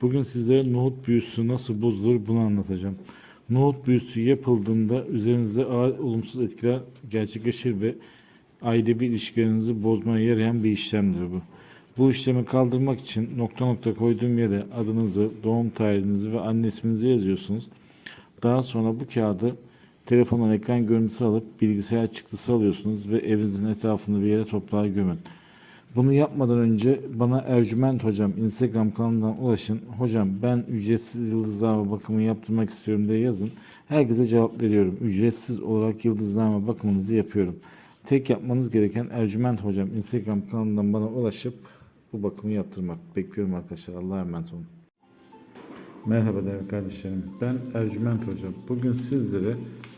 Bugün sizlere nohut büyüsü nasıl bozulur bunu anlatacağım. Nohut büyüsü yapıldığında üzerinizde ağır olumsuz etkiler gerçekleşir ve ailevi ilişkilerinizi bozmaya yarayan bir işlemdir bu. Bu işlemi kaldırmak için nokta nokta koyduğum yere adınızı, doğum tarihinizi ve anne isminizi yazıyorsunuz. Daha sonra bu kağıdı telefondan ekran görüntüsü alıp bilgisayar çıktısı alıyorsunuz ve evinizin etrafını bir yere toprağa gömün. Bunu yapmadan önce bana Ercüment Hocam Instagram kanalından ulaşın. Hocam ben ücretsiz yıldızlama bakımı yaptırmak istiyorum diye yazın. Herkese cevap veriyorum. Ücretsiz olarak yıldızlama bakımınızı yapıyorum. Tek yapmanız gereken Ercüment Hocam Instagram kanalından bana ulaşıp bu bakımı yaptırmak. Bekliyorum arkadaşlar. Allah'a emanet olun. Merhaba değerli kardeşlerim. Ben Ercüment Hocam. Bugün sizlere